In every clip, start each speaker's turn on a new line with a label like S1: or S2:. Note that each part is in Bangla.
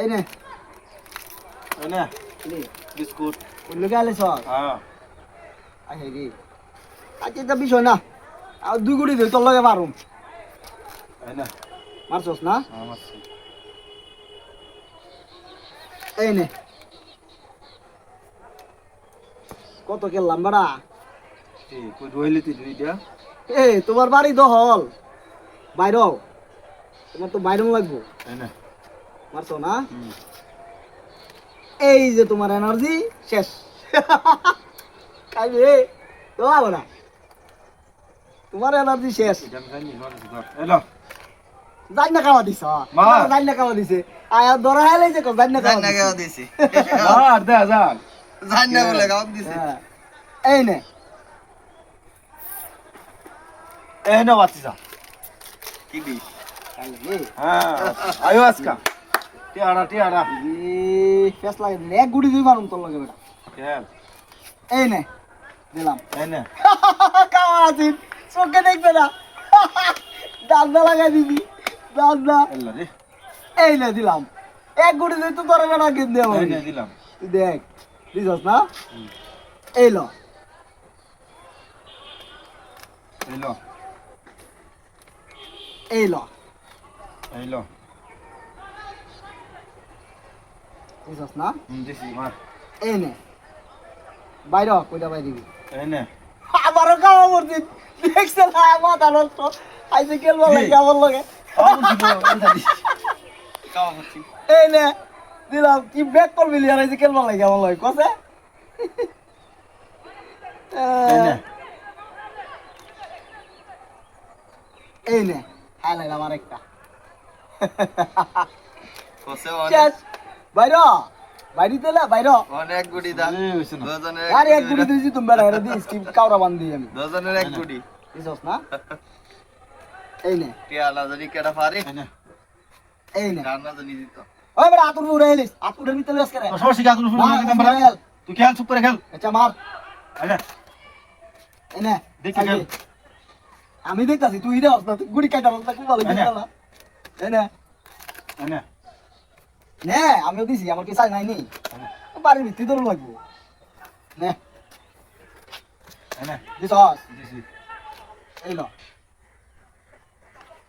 S1: এই নে।
S2: এনে
S1: নে।
S2: বিস্কুট।
S1: অন্য গেলে সব
S2: হ্যাঁ।
S1: রে বিষয় না। আর দুই কোটি ধরে তোর লগে পারুম
S2: এনে
S1: মারছস না? এই নে। কত খেললাম বাড়া
S2: এই
S1: তোমার বাড়ি দহল বাইর তোমার তো বাইরম লাগবো। মারছো না? এই যে তোমার এনার্জি শেষ। খাইবে? তো না। তোমার এনার্জি শেষ।
S2: জানি
S1: জান না খাওয়া দিছ। জান না খাওয়া দিছে। আয়া ধরা হেলাই যে জান না খাওয়া দিছে।
S2: আর দে যাক
S3: জান্না বলে গাও দিছি।
S1: হ্যাঁ। এই নে।
S2: এনে বাচ্চা।
S3: কি দি
S2: হ্যাঁ। আয়ো আজকা। টিয়াড়া টিয়াড়া।
S1: এই ফেস লাগে। নে এক গুড়ি দুই মারুম তোর লগে বেটা।
S2: খেল
S1: এই নে দিলাম।
S2: এনে
S1: খাওয়া আছিস চোখে দেখবে না। দাদা লাগাই দিবি।
S2: রে।
S1: এই নে দিলাম। এক গুড়ি দুই তো তোর বেটা কিনতে হবে
S2: এনে দিলাম।
S1: দেখ দিছস না? এই ল।
S2: এলো
S1: এই ল।
S2: এলো
S1: দিছস না?
S2: দিছি মার।
S1: এই নে। বাইর কইটা বাই দিবি।
S2: এনে
S1: আমারও খাওয়া করছি দেখছে না মাথা নষ্ট। আইসে খেলব লাগে আমার লগে এই নে দিলাম। কি ব্যাক করবি লিয়ার? আইসে খেলব লাগে আমার লগে। কসে এই নে। হ্যাঁ লাগে আমার একটা।
S3: কসে
S1: শেষ। বাইর বাইরি তেলে বাইর।
S3: অনেক গুড়ি দা।
S2: এই
S3: দজনের
S1: আরে এক গুড়ি দিয়েছি তুমি বেড়া এটা দিস কি কাউরা বান্ধি আমি।
S3: দজনের এক গুড়ি
S1: দিছস না? এই নে।
S3: টিয়ালা যদি কেডা পারে?
S1: এই নে।
S3: রান্না জানি দিত
S1: ওই বেড়া আতুর উড়ে এলিস। আতুর নিতে লেস করে?
S2: সমস্যা কি আগুন শুরু করে দিতাম
S1: না, খেল।
S2: তুই খেল চুপ করে খেল।
S1: আচ্ছা মার।
S2: এনে।
S1: এই নে
S2: দেখি খেল।
S1: আমি দেখতাছি তুই রে অবস্থা গুড়ি কাটা অবস্থা খুব ভালো
S2: এই নে।
S1: এই নে।
S2: এনে।
S1: নে আমিও দিছি আমার কি চাই নাই নি। বাড়ির ভিত্তি তোর লাগবো নে। এই ল।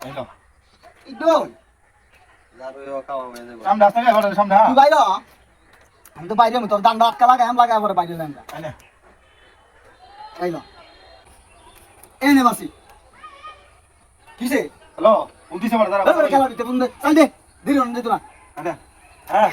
S2: এলো
S1: ইদোই
S3: যারো খাওয়া হয়ে।
S1: আমি তো বাইরে তোর দান্ডা আটকা লাগাই আমি লাগাই পরে বাইরে এই ল। এই নে বাসি কিসে?
S2: হ্যালো উনতিশে বার দাঁড়া।
S1: খেলা দিতে ফোন চাল দে দেরি হন দে তোরা
S2: এনে হ্যাঁ